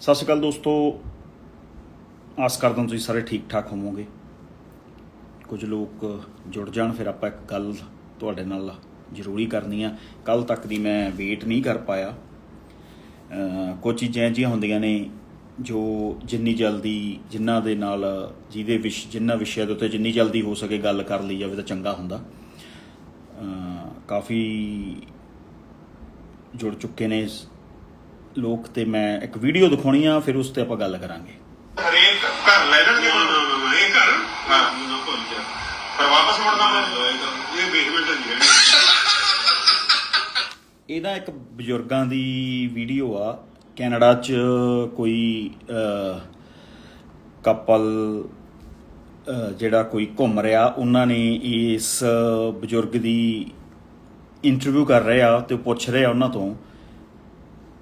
ਸਤਿ ਸ਼੍ਰੀ ਅਕਾਲ ਦੋਸਤੋ। ਆਸ ਕਰਦਾ ਹਾਂ ਤੁਸੀਂ ਸਾਰੇ ਠੀਕ ਠਾਕ ਹੋਵੋਗੇ। ਕੁਝ ਲੋਕ ਜੁੜ ਜਾਣ, ਫਿਰ ਆਪਾਂ ਇੱਕ ਗੱਲ ਤੁਹਾਡੇ ਨਾਲ ਜ਼ਰੂਰੀ ਕਰਨੀ ਆ। ਕੱਲ ਤੱਕ ਦੀ ਮੈਂ ਵੇਟ ਨਹੀਂ ਕਰ ਪਾਇਆ। ਕੁਝ ਚੀਜ਼ਾਂ ਜਿਹੀਆਂ ਹੁੰਦੀਆਂ ਨੇ ਜੋ ਜਿੰਨੀ ਜਲਦੀ ਜਿਨ੍ਹਾਂ ਦੇ ਨਾਲ ਜਿਹਦੇ ਵਿਸ਼, ਜਿਨ੍ਹਾਂ ਵਿਸ਼ਿਆਂ ਦੇ ਉੱਤੇ ਜਿੰਨੀ ਜਲਦੀ ਹੋ ਸਕੇ ਗੱਲ ਕਰ ਲਈ ਜਾਵੇ ਤਾਂ ਚੰਗਾ ਹੁੰਦਾ। ਕਾਫੀ ਜੁੜ ਚੁੱਕੇ ਨੇ ਲੋਕ ਤੇ ਮੈਂ ਇੱਕ ਵੀਡੀਓ ਦਿਖਾਉਣੀ ਆ ਫਿਰ ਉਸ ਤੇ ਆਪਾਂ ਗੱਲ ਕਰਾਂਗੇ। ਹਰੇਕ ਘਰ ਲੈ ਲੈਣਗੇ ਨਾ ਨਾ ਨਾ ਇਹ ਘਰ? ਹਾਂ। ਨਾ ਭੁੱਲ ਜਾ ਪਰ ਵਾਪਸ ਮੁੜਨਾ ਮੈਂ ਇਹ ਬੇਸਮੈਂਟ ਨਹੀਂ ਰਹਿਣੀ ਇਹਦਾ ਇੱਕ ਬਜ਼ੁਰਗਾਂ ਦੀ ਵੀਡੀਓ ਆ। ਕੈਨੇਡਾ 'ਚ ਕੋਈ ਕਪਲ ਜਿਹੜਾ ਕੋਈ ਘੁੰਮ ਰਿਹਾ ਉਹਨਾਂ ਨੇ ਇਸ ਬਜ਼ੁਰਗ ਦੀ ਇੰਟਰਵਿਊ ਕਰ ਰਹੇ ਆ ਤੇ ਪੁੱਛ ਰਹੇ ਆ ਉਹਨਾਂ ਤੋਂ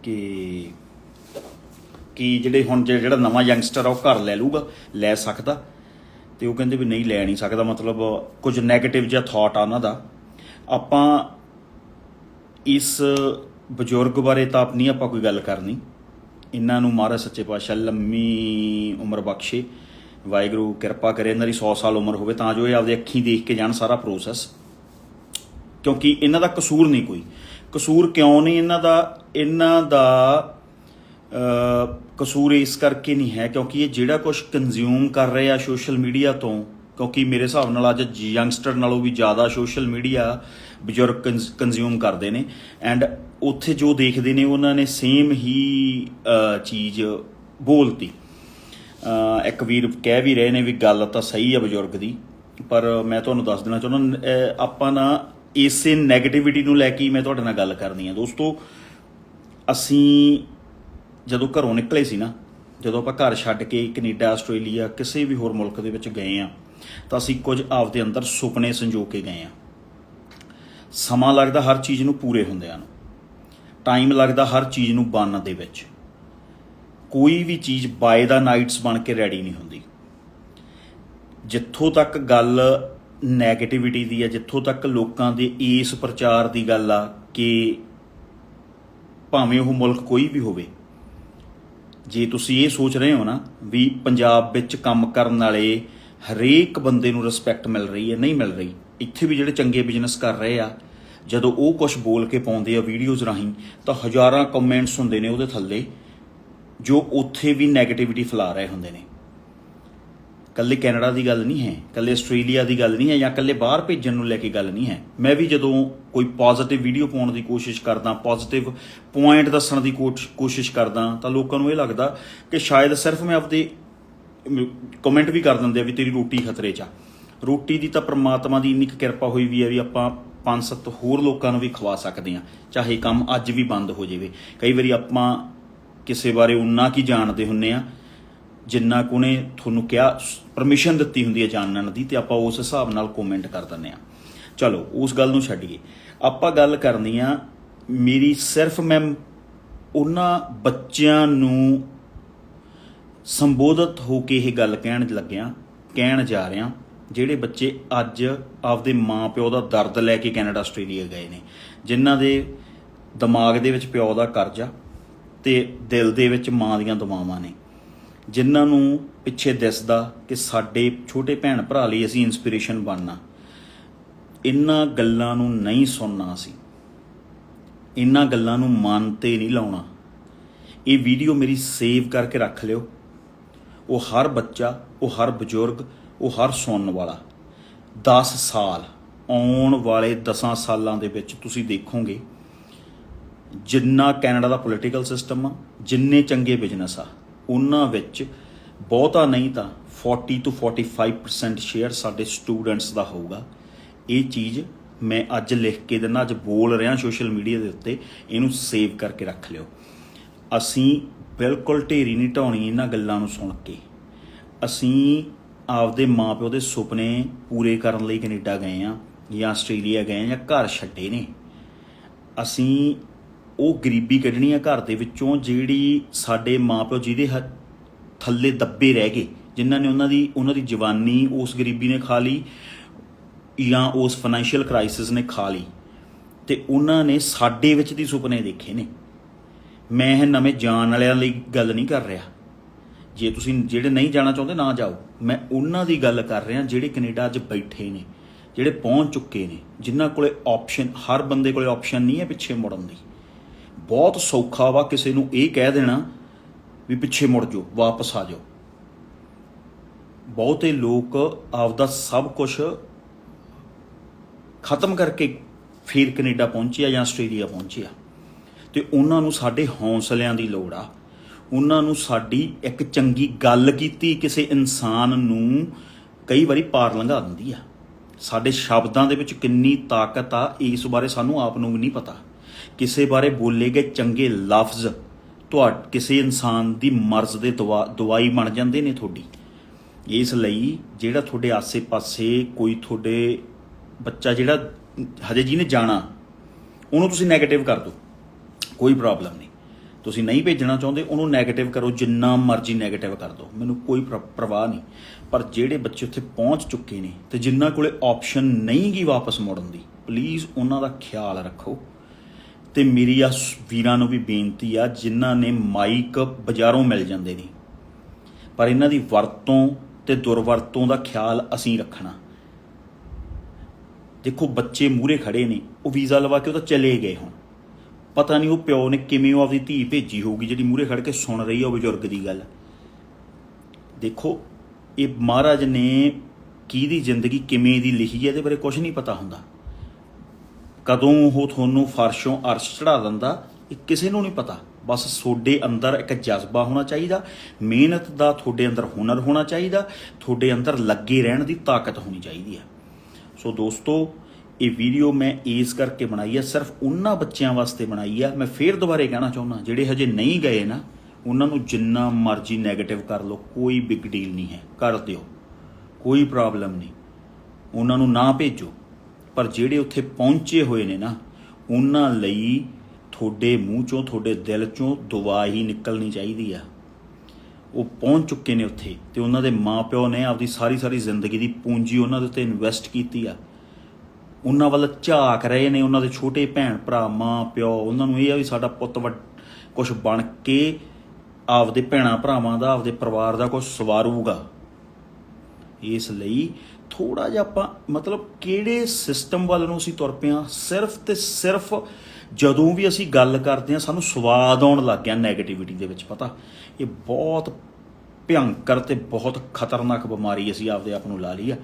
ਕਿ ਕਿ ਜਿਹੜੇ ਹੁਣ ਜਿਹੜਾ ਨਵਾਂ ਯੰਗਸਟਰ ਆ ਉਹ ਘਰ ਲੈ ਲੂਗਾ ਲੈ ਸਕਦਾ। ਤੇ ਉਹ ਕਹਿੰਦੇ ਵੀ ਨਹੀਂ ਲੈ ਨਹੀਂ ਸਕਦਾ, ਮਤਲਬ ਕੁਝ 네ਗੇਟਿਵ ਜਿਹਾ ਥਾਟ ਆ ਉਹਨਾਂ ਦਾ। ਆਪਾਂ ਇਸ ਬਜ਼ੁਰਗ ਬਾਰੇ ਤਾਂ ਆਪਣੀ ਆਪਾਂ ਕੋਈ ਗੱਲ ਕਰਨੀ। ਇਹਨਾਂ ਨੂੰ ਮਹਾਰਾਜ ਸੱਚੇ ਪਾਤਸ਼ਾਹ ਲੰਮੀ ਉਮਰ ਬਖਸ਼ੇ। ਵਾਹਿਗੁਰੂ ਕਿਰਪਾ ਕਰੇ, ਇਹਨਾਂ ਦੀ 100 ਸਾਲ ਉਮਰ ਹੋਵੇ ਤਾਂ ਜੋ ਇਹ ਆਪਦੇ ਅੱਖੀਂ ਦੇਖ ਕੇ ਜਾਣ ਸਾਰਾ ਪ੍ਰੋਸੈਸ ਕਿਉਂਕਿ ਇਹਨਾਂ ਦਾ ਕਸੂਰ ਨਹੀਂ ਕੋਈ। ਕਸੂਰ ਕਿਉਂ ਨਹੀਂ ਇਹਨਾਂ ਦਾ? ਇਹਨਾਂ ਦਾ ਕਸੂਰ ਇਸ ਕਰਕੇ ਨਹੀਂ ਹੈ ਕਿਉਂਕਿ ਇਹ ਜਿਹੜਾ ਕੁਝ ਕੰਜ਼ਿਊਮ ਕਰ ਰਹੇ ਆ ਸੋਸ਼ਲ ਮੀਡੀਆ ਤੋਂ ਕਿਉਂਕਿ ਮੇਰੇ ਹਿਸਾਬ ਨਾਲ ਅੱਜ ਯੰਗਸਟਰ ਨਾਲੋਂ ਵੀ ਜ਼ਿਆਦਾ ਸੋਸ਼ਲ ਮੀਡੀਆ ਬਜ਼ੁਰਗ ਕੰਜ਼ਿਊਮ ਕਰਦੇ ਨੇ ਐਂਡ ਉੱਥੇ ਜੋ ਦੇਖਦੇ ਨੇ ਉਹਨਾਂ ਨੇ ਸੇਮ ਹੀ ਚੀਜ਼ ਬੋਲਤੀ। ਅ, ਇੱਕ ਵੀਰ ਕਹਿ ਵੀ ਰਹੇ ਨੇ ਵੀ ਗੱਲ ਤਾਂ ਸਹੀ ਆ ਬਜ਼ੁਰਗ ਦੀ ਪਰ ਮੈਂ ਤੁਹਾਨੂੰ ਦੱਸ ਦੇਣਾ ਚਾਹੁੰਦਾ ਆਪਾਂ ਨਾ ਇਸੇ 네ਗੇਟਿਵਿਟੀ ਨੂੰ ਲੈ ਕੇ ਮੈਂ ਤੁਹਾਡੇ ਨਾਲ ਗੱਲ ਕਰਨੀ ਆ। ਦੋਸਤੋ, ਅਸੀਂ ਜਦੋਂ ਘਰੋਂ ਨਿਕਲੇ ਸੀ ਨਾ, ਜਦੋਂ ਆਪਾਂ ਘਰ ਛੱਡ ਕੇ ਕੈਨੇਡਾ, ਆਸਟ੍ਰੇਲੀਆ, ਕਿਸੇ ਵੀ ਹੋਰ ਮੁਲਕ ਦੇ ਵਿੱਚ ਗਏ ਆ, ਤਾਂ ਅਸੀਂ ਕੁਝ ਆਪਦੇ ਅੰਦਰ ਸੁਪਨੇ ਸੰਜੋ ਕੇ ਗਏ ਆ। ਸਮਾਂ ਲੱਗਦਾ ਹਰ ਚੀਜ਼ ਨੂੰ ਪੂਰੇ ਹੁੰਦਿਆਂ ਨੂੰ। ਟਾਈਮ ਲੱਗਦਾ ਹਰ ਚੀਜ਼ ਨੂੰ ਬਣਨ ਦੇ ਵਿੱਚ। ਕੋਈ ਵੀ ਚੀਜ਼ ਬਾਏ ਦਾ ਨਾਈਟਸ ਬਣ ਕੇ ਰੈਡੀ ਨਹੀਂ ਹੁੰਦੀ। ਜਿੱਥੋਂ ਤੱਕ ਗੱਲ 네ਗੇਟਿਵਿਟੀ ਦੀ ਆ, ਜਿੱਥੋਂ ਤੱਕ ਲੋਕਾਂ ਦੇ ਇਸ ਪ੍ਰਚਾਰ ਦੀ ਗੱਲ ਆ ਕਿ ਭਾਵੇਂ ਉਹ ਮੁਲਕ ਕੋਈ ਵੀ ਹੋਵੇ, ਜੇ ਤੁਸੀਂ ਇਹ ਸੋਚ ਰਹੇ ਹੋ ਨਾ ਵੀ ਪੰਜਾਬ ਵਿੱਚ ਕੰਮ ਕਰਨ ਵਾਲੇ ਹਰੇਕ ਬੰਦੇ ਨੂੰ ਰਿਸਪੈਕਟ ਮਿਲ ਰਹੀ ਹੈ, ਨਹੀਂ ਮਿਲ ਰਹੀ, ਇੱਥੇ ਵੀ ਜਿਹੜੇ ਚੰਗੇ ਬਿਜ਼ਨਸ ਕਰ ਰਹੇ ਆ, ਜਦੋਂ ਉਹ ਕੁਝ ਬੋਲ ਕੇ ਪਾਉਂਦੇ ਆ ਵੀਡੀਓਜ਼ ਰਾਹੀਂ, ਤਾਂ ਹਜ਼ਾਰਾਂ ਕਮੈਂਟਸ ਹੁੰਦੇ ਨੇ ਉਹਦੇ ਥੱਲੇ, ਜੋ ਉੱਥੇ ਵੀ 네ਗੇਟਿਵਿਟੀ ਫੈਲਾ ਰਹੇ ਹੁੰਦੇ ਨੇ। ਕੱਲੇ ਕੈਨੇਡਾ ਦੀ ਗੱਲ ਨਹੀਂ ਹੈ, ਕੱਲੇ ਆਸਟ੍ਰੇਲੀਆ ਦੀ ਗੱਲ ਨਹੀਂ ਹੈ ਜਾਂ ਕੱਲੇ ਬਾਹਰ ਭੇਜਣ ਨੂੰ ਲੈ ਕੇ ਗੱਲ ਨਹੀਂ ਹੈ। ਮੈਂ ਵੀ ਜਦੋਂ ਕੋਈ ਪੋਜ਼ਿਟਿਵ ਵੀਡੀਓ ਪਾਉਣ ਦੀ ਕੋਸ਼ਿਸ਼ ਕਰਦਾ ਪੋਜ਼ਿਟਿਵ ਪੁਆਇੰਟ ਦੱਸਣ ਦੀ ਕੋਸ਼ਿਸ਼ ਕਰਦਾ ਤਾਂ ਲੋਕਾਂ ਨੂੰ ਇਹ ਲੱਗਦਾ ਕਿ ਸ਼ਾਇਦ ਸਿਰਫ ਮੈਂ ਆਪਦੇ ਕਮੈਂਟ ਵੀ ਕਰ ਦਿੰਦੇ ਆ ਵੀ ਤੇਰੀ ਰੋਟੀ ਖਤਰੇ 'ਚ ਆ। ਰੋਟੀ ਦੀ ਤਾਂ ਪ੍ਰਮਾਤਮਾ ਦੀ ਇੰਨੀ ਕੁ ਕਿਰਪਾ ਹੋਈ ਵੀ ਹੈ ਵੀ ਆਪਾਂ ਪੰਜ ਸੱਤ ਹੋਰ ਲੋਕਾਂ ਨੂੰ ਵੀ ਖਵਾ ਸਕਦੇ ਆ ਚਾਹੇ ਕੰਮ ਅੱਜ ਵੀ ਬੰਦ ਹੋ ਜਾਵੇ। ਕਈ ਵਾਰੀ ਆਪਾਂ ਕਿਸੇ ਬਾਰੇ ਉਨਾ ਕੀ ਜਾਣਦੇ ਹੁੰਨੇ ਆ ਜਿੰਨਾ ਕੁ ਨੇ ਤੁਹਾਨੂੰ ਕਿਹਾ ਪਰਮਿਸ਼ਨ ਦਿੱਤੀ ਹੁੰਦੀ ਹੈ ਜਾਣਨ ਦੀ, ਤੇ ਆਪਾਂ ਉਸ ਹਿਸਾਬ ਨਾਲ ਕਮੈਂਟ ਕਰ ਦਿੰਦੇ ਆ ਚਲੋ, ਉਸ ਗੱਲ ਨੂੰ ਛੱਡੀਏ। ਆਪਾਂ ਗੱਲ ਕਰਨੀ ਆ, ਮੇਰੀ ਸਿਰਫ ਮੈਂ ਉਹਨਾਂ ਬੱਚਿਆਂ ਨੂੰ ਸੰਬੋਧਿਤ ਹੋ ਕੇ ਇਹ ਗੱਲ ਕਹਿਣ ਲੱਗਿਆ, ਕਹਿਣ ਜਾ ਰਿਹਾ, ਜਿਹੜੇ ਬੱਚੇ ਅੱਜ ਆਪਦੇ ਮਾਪਿਓ ਦਾ ਦਰਦ ਲੈ ਕੇ ਕੈਨੇਡਾ, ਆਸਟ੍ਰੇਲੀਆ ਗਏ ਨੇ, ਜਿਨ੍ਹਾਂ ਦੇ ਦਿਮਾਗ ਦੇ ਵਿੱਚ ਪਿਓ ਦਾ ਕਰਜ਼ਾ ਤੇ ਦਿਲ ਦੇ ਵਿੱਚ ਮਾਂ ਦੀਆਂ ਦੁਆਵਾਂ ਨੇ। ਜਿਨ੍ਹਾਂ ਨੂੰ ਪਿੱਛੇ ਦਿਸਦਾ ਕਿ ਸਾਡੇ ਛੋਟੇ ਭੈਣ ਭਰਾ ਲਈ ਅਸੀਂ ਇਨਸਪੀਰੇਸ਼ਨ ਬਣਨਾ। ਇਹਨਾਂ ਗੱਲਾਂ ਨੂੰ ਨਹੀਂ ਸੁਣਨਾ ਅਸੀਂ। ਇਹਨਾਂ ਗੱਲਾਂ ਨੂੰ ਮਨ ਤੇ ਨਹੀਂ ਲਾਉਣਾ। ਇਹ ਵੀਡੀਓ ਮੇਰੀ ਸੇਵ ਕਰਕੇ ਰੱਖ ਲਿਓ। ਉਹ ਹਰ ਬੱਚਾ, ਉਹ ਹਰ ਬਜ਼ੁਰਗ, ਉਹ ਹਰ ਸੁਣਨ ਵਾਲਾ। 10 ਸਾਲ, ਆਉਣ ਵਾਲੇ 10 ਸਾਲਾਂ ਦੇ ਵਿੱਚ ਤੁਸੀਂ ਦੇਖੋਗੇ, ਜਿੰਨਾ ਕੈਨੇਡਾ ਦਾ ਪੋਲੀਟੀਕਲ ਸਿਸਟਮ ਆ, ਜਿੰਨੇ ਚੰਗੇ ਬਿਜ਼ਨਸ ਆ ਉਹਨਾਂ ਵਿੱਚ ਬਹੁਤਾ ਨਹੀਂ ਤਾਂ 40 ਤੋਂ 45% ਸ਼ੇਅਰ ਸਾਡੇ ਸਟੂਡੈਂਟਸ ਦਾ ਹੋਊਗਾ। ਇਹ ਚੀਜ਼ ਮੈਂ ਅੱਜ ਲਿਖ ਕੇ ਦਿੰਦਾ, ਅੱਜ ਬੋਲ ਰਿਹਾ ਸੋਸ਼ਲ ਮੀਡੀਆ ਦੇ ਉੱਤੇ, ਇਹਨੂੰ ਸੇਵ ਕਰਕੇ ਰੱਖ ਲਿਓ। ਅਸੀਂ ਬਿਲਕੁਲ ਢੇਰੀ ਨਹੀਂ ਢਾਉਣੀ ਇਹਨਾਂ ਗੱਲਾਂ ਨੂੰ ਸੁਣ ਕੇ। ਅਸੀਂ ਆਪਦੇ ਮਾਪਿਓ ਦੇ ਸੁਪਨੇ ਪੂਰੇ ਕਰਨ ਲਈ ਕੈਨੇਡਾ ਗਏ ਆ ਜਾਂ ਆਸਟ੍ਰੇਲੀਆ ਗਏ ਆ ਜਾਂ ਘਰ ਛੱਡੇ ਨੇ। ਅਸੀਂ ਉਹ ਗਰੀਬੀ ਕੱਢਣੀ ਆ ਘਰ ਦੇ ਵਿੱਚੋਂ ਜਿਹੜੀ ਸਾਡੇ ਮਾਪਿਓ ਜਿਹਦੇ ਹ- ਥੱਲੇ ਦੱਬੇ ਰਹਿ ਗਏ, ਜਿਨ੍ਹਾਂ ਨੇ ਉਹਨਾਂ ਦੀ ਉਹਨਾਂ ਦੀ ਜਵਾਨੀ ਉਸ ਗਰੀਬੀ ਨੇ ਖਾ ਲਈ ਜਾਂ ਉਸ ਫਾਈਨੈਂਸ਼ੀਅਲ ਕ੍ਰਾਈਸਿਸ ਨੇ ਖਾ ਲਈ ਤੇ ਉਹਨਾਂ ਨੇ ਸਾਡੇ ਵਿੱਚ ਦੀ ਸੁਪਨੇ ਦੇਖੇ ਨੇ। ਮੈਂ ਇਹ ਨਵੇਂ ਜਾਣ ਵਾਲਿਆਂ ਲਈ ਗੱਲ ਨਹੀਂ ਕਰ ਰਿਹਾ। ਜੇ ਤੁਸੀਂ ਜਿਹੜੇ ਨਹੀਂ ਜਾਣਾ ਚਾਹੁੰਦੇ ਨਾ ਜਾਓ। ਮੈਂ ਉਹਨਾਂ ਦੀ ਗੱਲ ਕਰ ਰਿਹਾ ਜਿਹੜੇ ਕੈਨੇਡਾ ਅੱਜ ਬੈਠੇ ਨੇ, ਜਿਹੜੇ ਪਹੁੰਚ ਚੁੱਕੇ ਨੇ, ਜਿਨ੍ਹਾਂ ਕੋਲੇ ਆਪਸ਼ਨ ਹਰ ਬੰਦੇ ਕੋਲੇ ਆਪਸ਼ਨ ਨਹੀਂ ਹੈ ਪਿੱਛੇ ਮੁੜਨ ਦੀ। ਬਹੁਤ ਸੌਖਾ ਵਾ ਕਿਸੇ ਨੂੰ ਇਹ ਕਹਿ ਦੇਣਾ ਵੀ ਪਿੱਛੇ ਮੁੜ ਜਾਓ, ਵਾਪਸ ਆ ਜਾਓ। ਬਹੁਤੇ ਲੋਕ ਆਪਦਾ ਸਭ ਕੁਝ ਖਤਮ ਕਰਕੇ ਫਿਰ ਕੈਨੇਡਾ ਪਹੁੰਚਿਆ ਜਾਂ ਆਸਟ੍ਰੇਲੀਆ ਪਹੁੰਚਿਆ। ਤੇ ਉਹਨਾਂ ਨੂੰ ਸਾਡੇ ਹੌਸਲਿਆਂ ਦੀ ਲੋੜ ਆ। ਉਹਨਾਂ ਨੂੰ ਸਾਡੀ ਇੱਕ ਚੰਗੀ ਗੱਲ ਕੀਤੀ, ਕਿਸੇ ਇਨਸਾਨ ਨੂੰ ਕਈ ਵਾਰੀ ਪਾਰ ਲੰਘਾ ਦਿੰਦੀ ਆ। ਸਾਡੇ ਸ਼ਬਦਾਂ ਦੇ ਵਿੱਚ ਕਿੰਨੀ ਤਾਕਤ ਆ, ਇਸ ਬਾਰੇ ਸਾਨੂੰ ਆਪ ਨੂੰ ਵੀ ਨਹੀਂ ਪਤਾ। ਕਿਸੇ ਬਾਰੇ ਬੋਲੇ ਗਏ ਚੰਗੇ ਲਫ਼ਜ਼, ਤੁਹਾ, ਕਿਸੇ ਇਨਸਾਨ ਦੀ ਮਰਜ਼ ਦੇ ਦਵਾਈ ਬਣ ਜਾਂਦੇ ਨੇ ਤੁਹਾਡੀ। ਇਸ ਲਈ ਜਿਹੜਾ ਤੁਹਾਡੇ ਆਸੇ-ਪਾਸੇ ਕੋਈ ਤੁਹਾਡੇ ਬੱਚਾ ਜਿਹੜਾ ਹਜੇ ਜੀ ਨੇ ਜਾਣਾ, ਉਹਨੂੰ ਤੁਸੀਂ ਨੈਗੇਟਿਵ ਕਰ ਦਿਓ। ਕੋਈ ਪ੍ਰੋਬਲਮ ਨਹੀਂ। ਤੁਸੀਂ ਨਹੀਂ ਭੇਜਣਾ ਚਾਹੁੰਦੇ, ਉਹਨੂੰ ਨੈਗੇਟਿਵ ਕਰੋ, ਜਿੰਨਾ ਮਰਜ਼ੀ ਨੈਗੇਟਿਵ ਕਰ ਦਿਓ। ਮੈਨੂੰ ਕੋਈ ਪ੍ਰਵਾਹ ਨਹੀਂ। ਪਰ ਜਿਹੜੇ ਬੱਚੇ ਉੱਥੇ ਪਹੁੰਚ ਚੁੱਕੇ ਨੇ ਤੇ ਜਿਨ੍ਹਾਂ ਕੋਲੇ ਆਪਸ਼ਨ ਨਹੀਂ ਗਈ ਵਾਪਸ ਮੁੜਨ ਦੀ ਪਲੀਜ਼ ਉਹਨਾਂ ਦਾ ਖਿਆਲ ਰੱਖੋ। ਤੇ ਮੇਰੀ ਆ ਵੀਰਾਂ ਨੂੰ ਵੀ ਬੇਨਤੀ ਆ, ਜਿਨ੍ਹਾਂ ਨੇ ਮਾਈਕ ਬਾਜ਼ਾਰੋਂ ਮਿਲ ਜਾਂਦੇ ਨੇ। ਪਰ ਇਹਨਾਂ ਦੀ ਵਰਤੋਂ ਤੇ ਦੁਰਵਰਤੋਂ ਦਾ ਖਿਆਲ ਅਸੀਂ ਰੱਖਣਾ। ਦੇਖੋ, ਬੱਚੇ ਮੂਰੇ ਖੜੇ ਨੇ, ਉਹ ਵੀਜ਼ਾ ਲਵਾ ਕੇ ਉਹ ਤਾਂ ਚਲੇ ਗਏ ਹੁਣ। ਪਤਾ ਨਹੀਂ ਉਹ ਪਿਓ ਨੇ ਕਿਵੇਂ ਉਹ ਆਪਦੀ ਧੀ ਭੇਜੀ ਹੋਊਗੀ, ਜਿਹੜੀ ਮੂਰੇ ਖੜ ਕੇ ਸੁਣ ਰਹੀ ਆ ਉਹ ਬਜ਼ੁਰਗ ਦੀ ਗੱਲ। ਦੇਖੋ, ਇਹ ਮਹਾਰਾਜ ਨੇ ਕਿਹਦੀ ਜ਼ਿੰਦਗੀ ਕਿਵੇਂ ਦੀ ਲਿਖੀ ਹੈ ਇਹਦੇ ਬਾਰੇ ਕੁਝ ਨਹੀਂ ਪਤਾ ਹੁੰਦਾ। ਕਦੋਂ ਉਹ ਤੁਹਾਨੂੰ ਫਰਸ਼ੋਂ ਅਰਸ਼ ਚੜਾ ਦਿੰਦਾ, ਇਹ ਕਿਸੇ ਨੂੰ ਨਹੀਂ ਪਤਾ। ਬਸ ਤੁਹਾਡੇ ਅੰਦਰ ਇੱਕ ਜਜ਼ਬਾ ਹੋਣਾ ਚਾਹੀਦਾ, ਮਿਹਨਤ ਦਾ ਤੁਹਾਡੇ ਅੰਦਰ ਹੁਨਰ ਹੋਣਾ ਚਾਹੀਦਾ, ਤੁਹਾਡੇ ਅੰਦਰ ਲੱਗੇ ਰਹਿਣ ਦੀ ਤਾਕਤ ਹੋਣੀ ਚਾਹੀਦੀ ਹੈ। ਸੋ ਦੋਸਤੋ, ਇਹ ਵੀਡੀਓ ਮੈਂ ਇਸ ਕਰਕੇ ਬਣਾਈ ਹੈ, ਸਿਰਫ ਉਹਨਾਂ ਬੱਚਿਆਂ ਵਾਸਤੇ ਬਣਾਈ ਹੈ। ਮੈਂ ਫੇਰ ਦੁਬਾਰੇ ਕਹਿਣਾ ਚਾਹੁੰਦਾ, ਜਿਹੜੇ ਹਜੇ ਨਹੀਂ ਗਏ ਨਾ, ਉਹਨਾਂ ਨੂੰ ਜਿੰਨਾ ਮਰਜ਼ੀ 네ਗੇਟਿਵ ਕਰ ਲਓ, ਕੋਈ ਬਿਗ ਡੀਲ ਨਹੀਂ ਹੈ। ਕਰ ਦਿਓ, ਕੋਈ ਪ੍ਰੋਬਲਮ ਨਹੀਂ। ਉਹਨਾਂ ਨੂੰ ਨਾ ਭੇਜੋ। ਪਰ ਜਿਹੜੇ ਉੱਥੇ ਪਹੁੰਚੇ ਹੋਏ ਨੇ ਨਾ, ਉਹਨਾਂ ਲਈ ਤੁਹਾਡੇ ਮੂੰਹ ਚੋਂ ਤੁਹਾਡੇ ਦਿਲ ਚੋਂ ਦੁਆ ਹੀ ਨਿਕਲਣੀ ਚਾਹੀਦੀ ਆ। ਉਹ ਪਹੁੰਚ ਚੁੱਕੇ ਨੇ ਉੱਥੇ ਤੇ ਉਹਨਾਂ ਦੇ ਮਾਪਿਓ ਨੇ ਆਪਦੀ ਸਾਰੀ ਸਾਰੀ ਜ਼ਿੰਦਗੀ ਦੀ ਪੂੰਜੀ ਉਹਨਾਂ ਦੇ ਉੱਤੇ ਇਨਵੈਸਟ ਕੀਤੀ ਆ। ਉਹਨਾਂ ਵੱਲ ਝਾਕ ਰਹੇ ਨੇ ਉਹਨਾਂ ਦੇ ਛੋਟੇ ਭੈਣ ਭਰਾ ਮਾਂ ਪਿਓ ਉਹਨਾਂ ਨੂੰ ਇਹ ਆ ਵੀ ਸਾਡਾ ਪੁੱਤ ਕੁਝ ਬਣ ਕੇ ਆਪਦੇ ਭੈਣਾ ਭਰਾਵਾਂ ਦਾ, ਆਪਦੇ ਪਰਿਵਾਰ ਦਾ ਕੁਝ ਸਵਾਰੂਗਾ। ਇਸ ਲਈ ਥੋੜਾ ਜਿਹਾ ਆਪਾਂ, ਮਤਲਬ ਕਿਹੜੇ ਸਿਸਟਮ ਵੱਲ ਨੂੰ ਅਸੀਂ ਤੁਰ ਪਏ ਹਾਂ? ਸਿਰਫ ਤੇ ਸਿਰਫ ਜਦੋਂ ਵੀ ਅਸੀਂ ਗੱਲ ਕਰਦੇ ਹਾਂ, ਸਾਨੂੰ ਸਵਾਦ ਆਉਣ ਲੱਗ ਗਿਆ 네ਗੇਟਿਵਿਟੀ ਦੇ ਵਿੱਚ, ਪਤਾ? ਇਹ ਬਹੁਤ ਭਿਅੰਕਰ ਤੇ ਬਹੁਤ ਖਤਰਨਾਕ ਬਿਮਾਰੀ ਅਸੀਂ ਆਪਦੇ ਆਪ ਨੂੰ ਲਾ ਲਈ ਆ।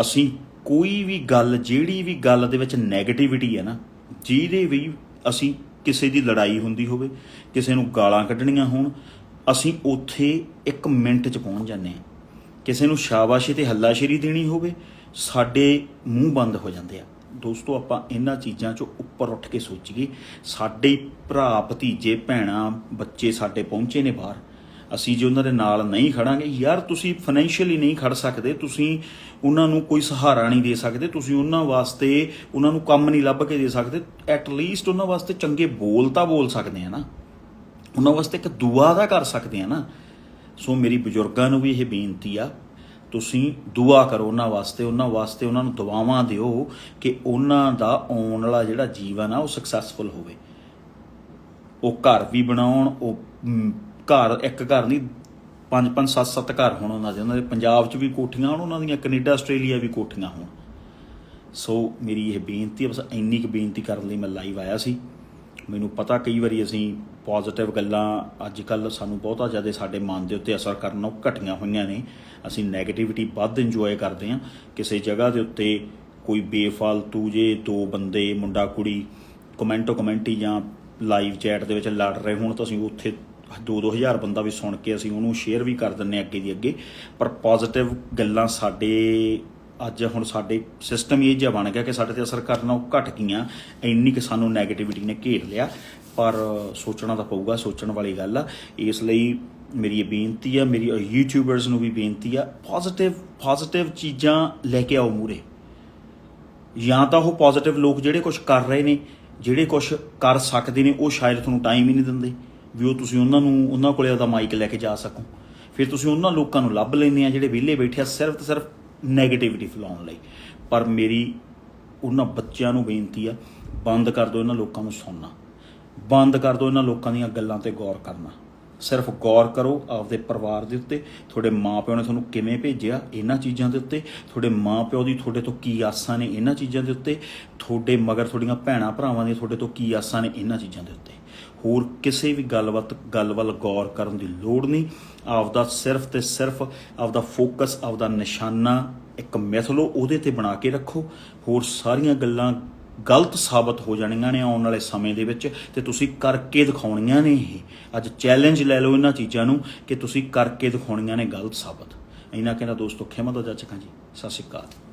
ਅਸੀਂ ਕੋਈ ਵੀ ਗੱਲ, ਜਿਹੜੀ ਵੀ ਗੱਲ ਦੇ ਵਿੱਚ 네ਗੇਟਿਵਿਟੀ ਹੈ ਨਾ, ਜਿਹਦੇ ਵੀ ਅਸੀਂ ਕਿਸੇ ਦੀ ਲੜਾਈ ਹੁੰਦੀ ਹੋਵੇ, ਕਿਸੇ ਨੂੰ ਗਾਲਾਂ ਕੱਢਣੀਆਂ ਹੋਣ, ਅਸੀਂ ਉੱਥੇ 1 ਮਿੰਟ 'ਚ ਪਹੁੰਚ ਜਾਂਦੇ ਹਾਂ। ਕਿਸੇ ਨੂੰ ਸ਼ਾਬਾਸ਼ੀ ਤੇ ਹੱਲਾਸ਼ੇਰੀ ਦੇਣੀ ਹੋਵੇ, ਸਾਡੇ ਮੂੰਹ ਬੰਦ ਹੋ ਜਾਂਦੇ ਆ। ਦੋਸਤੋ, ਆਪਾਂ ਇਹਨਾਂ ਚੀਜ਼ਾਂ 'ਚੋਂ ਉੱਪਰ ਉੱਠ ਕੇ ਸੋਚੀਏ, ਸਾਡੇ ਭਰਾ, ਭਤੀਜੇ, ਭੈਣਾਂ, ਬੱਚੇ ਸਾਡੇ ਪਹੁੰਚੇ ਨੇ ਬਾਹਰ। ਅਸੀਂ ਜੇ ਉਹਨਾਂ ਦੇ ਨਾਲ ਨਹੀਂ ਖੜਾਂਗੇ, ਯਾਰ ਤੁਸੀਂ ਫਾਈਨੈਂਸ਼ੀਅਲੀ ਨਹੀਂ ਖੜ ਸਕਦੇ, ਤੁਸੀਂ ਉਹਨਾਂ ਨੂੰ ਕੋਈ ਸਹਾਰਾ ਨਹੀਂ ਦੇ ਸਕਦੇ, ਤੁਸੀਂ ਉਹਨਾਂ ਵਾਸਤੇ ਉਹਨਾਂ ਨੂੰ ਕੰਮ ਨਹੀਂ ਲੱਭ ਕੇ ਦੇ ਸਕਦੇ। ਐਟ ਲੀਸਟ ਉਹਨਾਂ ਵਾਸਤੇ ਚੰਗੇ ਬੋਲ ਤਾਂ ਬੋਲ ਸਕਦੇ ਆ ਨਾ। ਉਹਨਾਂ ਵਾਸਤੇ ਇੱਕ ਦੁਆ ਦਾ ਕਰ ਸਕਦੇ ਆ ਨਾ। ਸੋ ਮੇਰੀ ਬਜ਼ੁਰਗਾਂ ਨੂੰ ਵੀ ਇਹ ਬੇਨਤੀ ਆ, ਤੁਸੀਂ ਦੁਆ ਕਰੋ ਉਹਨਾਂ ਵਾਸਤੇ ਉਹਨਾਂ ਵਾਸਤੇ ਉਹਨਾਂ ਨੂੰ ਦੁਆਵਾਂ ਦਿਓ ਕਿ ਉਹਨਾਂ ਦਾ ਆਉਣ ਵਾਲਾ ਜਿਹੜਾ ਜੀਵਨ ਆ, ਉਹ ਸਕਸੈਸਫੁਲ ਹੋਵੇ। ਉਹ ਘਰ ਵੀ ਬਣਾਉਣ, ਉਹ ਘਰ, ਇੱਕ ਘਰ ਨਹੀਂ, ਪੰਜ ਪੰਜ, ਸੱਤ ਸੱਤ ਘਰ ਹੋਣ ਉਹਨਾਂ ਦੇ। ਉਹਨਾਂ ਦੇ ਪੰਜਾਬ 'ਚ ਵੀ ਕੋਠੀਆਂ ਹੋਣ, ਉਹਨਾਂ ਦੀਆਂ, ਕੈਨੇਡਾ, ਆਸਟ੍ਰੇਲੀਆ ਵੀ ਕੋਠੀਆਂ ਹੋਣ। ਸੋ ਮੇਰੀ ਇਹ ਬੇਨਤੀ ਹੈ ਬਸ ਇੰਨੀ ਕੁ ਬੇਨਤੀ ਕਰਨ ਲਈ ਮੈਂ ਲਾਈਵ ਆਇਆ ਸੀ। ਮੈਨੂੰ ਪਤਾ ਕਈ ਵਾਰੀ ਅਸੀਂ ਪੋਜ਼ਿਟਿਵ ਗੱਲਾਂ ਅੱਜ ਕੱਲ ਸਾਨੂੰ ਬਹੁਤਾ ਜ਼ਿਆਦਾ ਸਾਡੇ ਮਨ ਦੇ ਉੱਤੇ ਅਸਰ ਕਰਨ ਉਹ ਘਟੀਆਂ ਹੋਈਆਂ ਨੇ। ਅਸੀਂ 네ਗੇਟਿਵਿਟੀ ਵੱਧ ਇੰਜੋਏ ਕਰਦੇ ਹਾਂ। ਕਿਸੇ ਜਗ੍ਹਾ ਦੇ ਉੱਤੇ ਕੋਈ ਬੇਫਾਲਤੂ ਜੇ ਦੋ ਬੰਦੇ, ਮੁੰਡਾ, ਕੁੜੀ ਕਮੈਂਟੋ ਕਮੈਂਟੀ ਜਾਂ ਲਾਈਵ ਚੈਟ ਦੇ ਵਿੱਚ ਲੜ ਰਹੇ ਹੋਣ ਤਾਂ ਅਸੀਂ ਉੱਥੇ 2-2000 ਬੰਦਾ ਵੀ ਸੁਣ ਕੇ ਅਸੀਂ ਉਹਨੂੰ ਸ਼ੇਅਰ ਵੀ ਕਰ ਦਿੰਨੇ ਅੱਗੇ ਦੀ ਅੱਗੇ। ਪਰ ਪੋਜ਼ਿਟਿਵ ਗੱਲਾਂ ਸਾਡੇ ਅੱਜ ਹੁਣ ਸਾਡੇ ਸਿਸਟਮ ਇਹ ਜਿਹਾ ਬਣ ਗਿਆ ਕਿ ਸਾਡੇ ਤੇ ਅਸਰ ਕਰਨਾ ਉਹ ਘਟ ਗਈਆਂ, ਇੰਨੀ ਕਿ ਸਾਨੂੰ 네ਗੇਟਿਵਿਟੀ ਨੇ ਘੇਰ ਲਿਆ। ਪਰ ਸੋਚਣਾ ਤਾਂ ਪਊਗਾ, ਸੋਚਣ ਵਾਲੀ ਗੱਲ ਆ। ਇਸ ਲਈ ਮੇਰੀ ਇਹ ਬੇਨਤੀ ਆ, ਮੇਰੀ ਯੂਟਿਊਬਰਸ ਨੂੰ ਵੀ ਬੇਨਤੀ ਆ ਪੋਜ਼ਿਟਿਵ ਪੋਜ਼ਿਟਿਵ ਚੀਜ਼ਾਂ ਲੈ ਕੇ ਆਓ ਮੂਰੇ ਜਾਂ ਤਾਂ ਉਹ ਪੋਜ਼ਿਟਿਵ ਲੋਕ ਜਿਹੜੇ ਕੁਝ ਕਰ ਰਹੇ ਨੇ, ਜਿਹੜੇ ਕੁਝ ਕਰ ਸਕਦੇ ਨੇ, ਉਹ ਸ਼ਾਇਦ ਤੁਹਾਨੂੰ ਟਾਈਮ ਹੀ ਨਹੀਂ ਦਿੰਦੇ। ਵੀ ਉਹ ਤੁਸੀਂ ਉਹਨਾਂ ਨੂੰ, ਉਹਨਾਂ ਕੋਲੇ ਉਹਦਾ ਮਾਈਕ ਲੈ ਕੇ ਜਾ ਸਕੋ। ਫਿਰ ਤੁਸੀਂ ਉਹਨਾਂ ਲੋਕਾਂ ਨੂੰ ਲੱਭ ਲੈਂਦੇ ਆ ਜਿਹੜੇ ਵਿਹਲੇ ਬੈਠੇ ਆ, ਸਿਰਫ ਤੇ ਸਿਰਫ 네ਗੇਟਿਵਿਟੀ ਫੈਲਾਉਣ ਲਈ। ਪਰ ਮੇਰੀ ਉਹਨਾਂ ਬੱਚਿਆਂ ਨੂੰ ਬੇਨਤੀ ਆ, ਬੰਦ ਕਰ ਦਿਓ ਇਹਨਾਂ ਲੋਕਾਂ ਨੂੰ ਸੁਣਨਾ। ਬੰਦ ਕਰ ਦਿਓ ਇਹਨਾਂ ਲੋਕਾਂ ਦੀਆਂ ਗੱਲਾਂ ਤੇ ਗੌਰ ਕਰਨਾ। ਸਿਰਫ ਗੌਰ ਕਰੋ ਆਪਦੇ ਪਰਿਵਾਰ ਦੇ ਉੱਤੇ, ਤੁਹਾਡੇ ਮਾਪਿਓ ਨੇ ਤੁਹਾਨੂੰ ਕਿਵੇਂ ਭੇਜਿਆ ਇਹਨਾਂ ਚੀਜ਼ਾਂ ਦੇ ਉੱਤੇ, ਤੁਹਾਡੇ ਮਾਪਿਓ ਦੀ ਤੁਹਾਡੇ ਤੋਂ ਕੀ ਆਸਾਂ ਨੇ ਇਹਨਾਂ ਚੀਜ਼ਾਂ ਦੇ ਉੱਤੇ, ਤੁਹਾਡੇ ਮਗਰ ਤੁਹਾਡੀਆਂ ਭੈਣਾਂ ਭਰਾਵਾਂ ਦੀਆਂ ਤੁਹਾਡੇ ਤੋਂ ਕੀ ਆਸਾਂ ਨੇ ਇਹਨਾਂ ਚੀਜ਼ਾਂ ਦੇ ਉੱਤੇ। ਹੋਰ ਕਿਸੇ ਵੀ ਗੱਲਬਾਤ ਗੱਲ ਵੱਲ ਗੌਰ ਕਰਨ ਦੀ ਲੋੜ ਨਹੀਂ। ਆਪਦਾ ਸਿਰਫ ਤੇ ਸਿਰਫ ਆਪਦਾ ਫੋਕਸ ਆਪਦਾ ਨਿਸ਼ਾਨਾ ਇੱਕ ਮਿਥ ਉਹਦੇ ਤੇ ਬਣਾ ਕੇ ਰੱਖੋ। ਹੋਰ ਸਾਰੀਆਂ ਗੱਲਾਂ ਗਲਤ ਸਾਬਤ ਹੋ ਜਾਣੀਆਂ ਨੇ ਆਉਣ ਵਾਲੇ ਸਮੇਂ ਦੇ ਵਿੱਚ ਤੇ ਤੁਸੀਂ ਕਰਕੇ ਦਿਖਾਉਣੀਆਂ ਨੇ ਇਹ। ਅੱਜ ਚੈਲੰਜ ਲੈ ਲਓ ਇਹਨਾਂ ਚੀਜ਼ਾਂ ਨੂੰ ਕਿ ਤੁਸੀਂ ਕਰਕੇ ਦਿਖਾਉਣੀਆਂ ਨੇ ਗਲਤ ਸਾਬਤ। ਇਹਨਾਂ ਕਹਿੰਦਾ ਦੋਸਤੋ, ਖਿਮਾ ਦਾ ਜੱਜ ਜੀ, ਸਤਿ ਸ਼੍ਰੀ ਅਕਾਲ।